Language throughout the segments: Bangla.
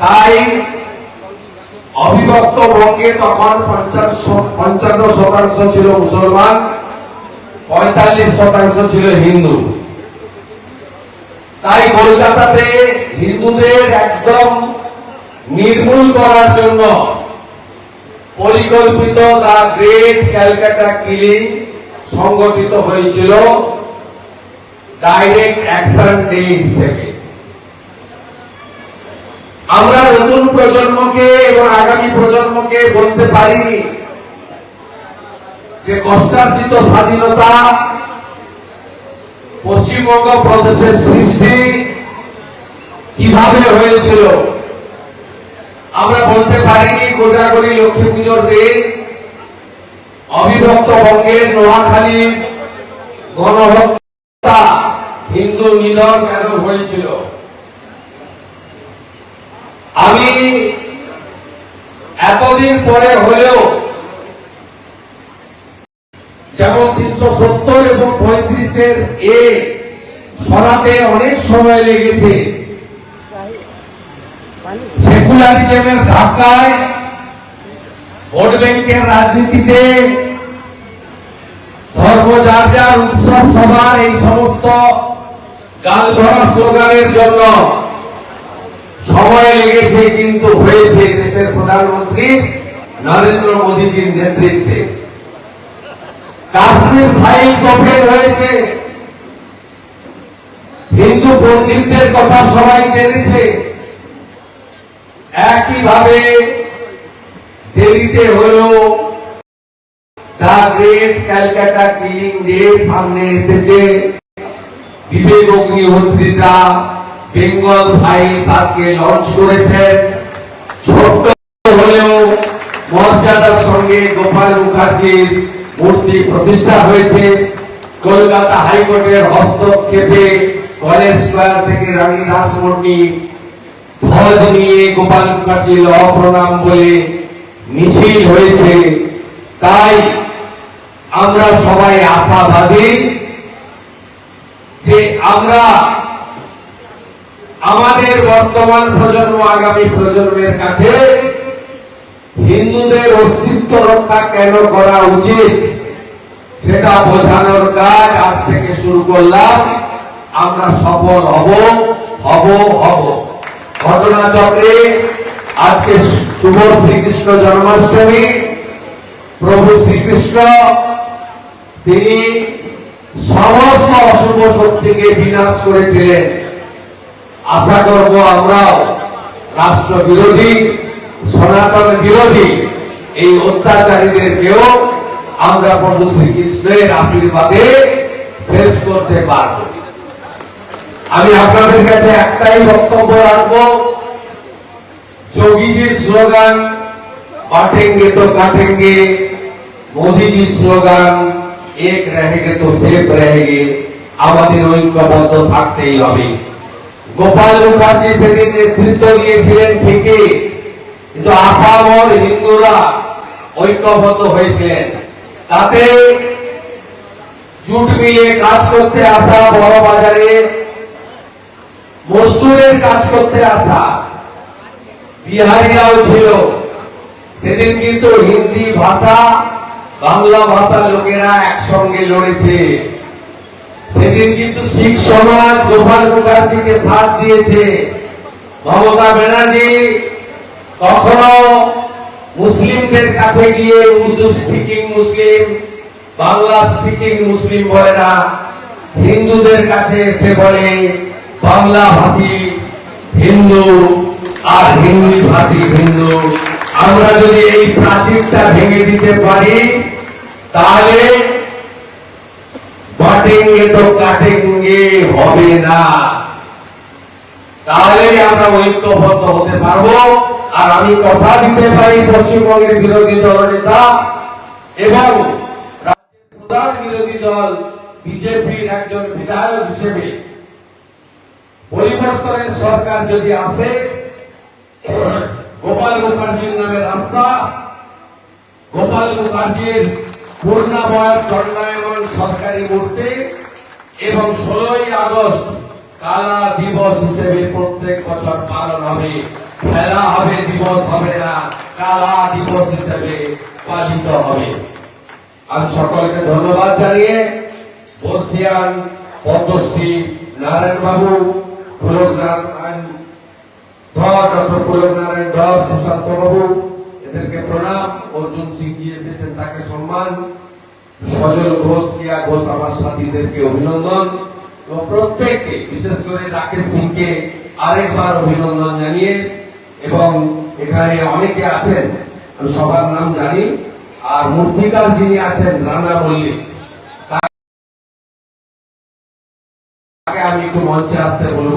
তাই অবিভক্ত বঙ্গে তখন পঞ্চান্ন শতাংশ ছিল মুসলমান, পঁয়তাল্লিশ শতাংশ ছিল হিন্দু। তাই কলকাতাতে হিন্দুদের একদম নির্মূল করার জন্য পরিকল্পিত দা গ্রেট ক্যালকাটা কিলিং সংগঠিত হয়েছিল। ডাইরেক্ট অ্যাকশন ডে হিসেবে। আমরা নতুন প্রজন্মকে এবং আগামী প্রজন্মকে বলতে পারিনি যে কষ্টার্জিত স্বাধীনতা পশ্চিমবঙ্গ প্রদেশের সৃষ্টি কীভাবে হয়েছিল, আমরা বলতে পারিনি কোজাগরি লক্ষ্মী পুজোর দিন অবিভক্ত বঙ্গের নোয়াখালী গণহত্যা হিন্দু মিলন কেন হয়েছিল। আমি এতদিন পরে হলেও যেমন তিনশো সত্তর এবং পঁয়ত্রিশের এ সরাতে অনেক সময় লেগেছে। সেকুলারিজমের ধাক্কায় ভোট ব্যাংকের রাজনীতিতে ধর্ম যার যার উৎসব সভার এই সমস্ত গাল ধরা স্লোগানের জন্য সময় লেগেছে কিন্তু হয়েছে দেশের প্রধানমন্ত্রী নরেন্দ্র মোদীজির নেতৃত্বে। কাশ্মীর ফাইলস ওপেন হয়েছে। হিন্দু পণ্ডিতদের কথা সবাই জেনেছে। একইভাবে দেরিতে হলেও the great Calcutta killing day সামনে এসেছে। বিবেক অগ্নিহোত্রীরা বেঙ্গল ফাইলস আজকে লঞ্চ করেছেন ছোট্ট হলেও মর্যাদার সঙ্গে গোপাল মুখার্জির মূর্তি প্রতিষ্ঠা হয়েছে। কলকাতা হাইকোর্টের হস্তক্ষেপে কলেজ স্কোয়ার থেকে রানী ধ্বজ নিয়ে গোপাল প্রণাম বলে মিছিল হয়েছে। তাই আমরা সবাই আশাবাদী যে আমরা আমাদের বর্তমান প্রজন্ম, আগামী প্রজন্মের কাছে হিন্দুদের অস্তিত্ব রক্ষা কেন করা উচিত সেটা বোঝানোর কাজ আজ থেকে শুরু করলাম। আমরা সফল হব হব হব। ঘটনাচক্রে আজকে শুভ শ্রীকৃষ্ণ জন্মাষ্টমী। প্রভু শ্রীকৃষ্ণ, তিনি সমস্ত অশুভ শক্তিকে বিনাশ করেছিলেন। আশা করব আমরাও রাষ্ট্র বিরোধী সনাতন বিরোধী এই অত্যাচারীদেরকেও আমরা প্রভু শ্রীকৃষ্ণের আশীর্বাদে শেষ করতে পারব। আমি আপনাদের কাছে একটাই বক্তব্য রাখব। যোগীজির স্লোগান পাঠেঙ্গে তো কাঠেঙ্গে মোদীজির স্লোগান, এক রহেগে তো সেফ রহেগে, আমাদের ঐক্যবদ্ধ থাকতেই হবে। গোপাল মুখার্জি সেদিন নেতৃত্ব দিয়েছিলেন ঠিকই, কিন্তু আপামর হিন্দুরা ঐক্যবদ্ধ হয়েছিলেন। তাতে জুট মিলে কাজ করতে আসা বড় বাজারে, মজদুরের কাজ করতে আসা বিহারিরাও ছিল। সেদিন কিন্তু হিন্দি ভাষা, বাংলা ভাষার লোকেরা একসঙ্গে লড়েছে। সেদিন কিন্তু শিখ সমাজ গোপাল মুখার্জিকে সাথ দিয়েছে। মমতা ব্যানার্জি কখনো মুসলিমদের কাছে গিয়ে Urdu speaking Muslim, Bangla speaking Muslim বলে না। হিন্দুদের কাছে এসে বলে, বাংলা ভাষী হিন্দু আর হিন্দি ভাষী হিন্দু। আমরা যদি এই প্রাচীরটা ভেঙে দিতে পারি, তাহলে বাটেঙ্গে তো কাটেঙ্গে হবে না। তাহলে আমরা ঐক্যবদ্ধ হতে পারব। আর আমি কথা দিতে পারি পশ্চিমবঙ্গের বিরোধী দলনেতা এবং রাজ্যের প্রধান বিরোধী দল বিজেপির একজন বিধায়ক হিসেবে। পরিবর্তনের সরকার যদি আসে, গোপাল মুখার্জির নামে রাস্তা, গোপাল মুখার্জির পূর্ণাবয় দণ্ডায়মান সরকারি মূর্তি এবং ষোলোই আগস্ট কালা দিবস হিসেবে প্রত্যেক বছর পালন হবে। খেলা হবে, দিবস হবে না, কালা দিবস হিসেবে পালিত হবে। আমি সকলকে ধন্যবাদ জানিয়ে বর্ষিয়ান পদ্মশ্রী নারায়ণ বাবু পুলক ধর সুশান্ত বাবু, এদেরকে প্রণাম। অর্জুন সিং এসেছেন তাকে সম্মান। সজল ঘোষ কিয়া ঘোষ আমার সাথীদেরকে অভিনন্দন। এবং প্রত্যেককে, বিশেষ করে রাকেশ সিংকে আরেকবার অভিনন্দন জানিয়ে এবং এখানে অনেকে আছেন সবার নাম জানি, আর মূর্তিকার যিনি আছেন, রানা মল্লিক আমি একটু মঞ্চে আসতে বলব।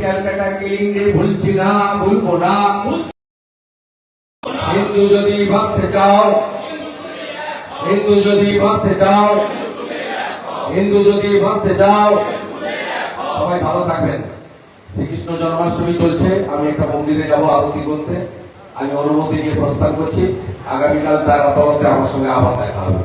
ক্যালকাটা কিলিং ভুলছি না, ভুলবো না। যদি বাঁচতে চাও, হিন্দু যদি বাঁচতে চাও, হিন্দু যদি বাঁচতে চাও, সবাই ভালো থাকবেন। শ্রীকৃষ্ণ জন্মাষ্টমী চলছে, আমি একটা মন্দিরে যাব আরতি করতে। আমি অনুমতি নিয়ে প্রস্তাব করছি। আগামীকাল তার আদালতে আমার সঙ্গে আবার দেখা হবে।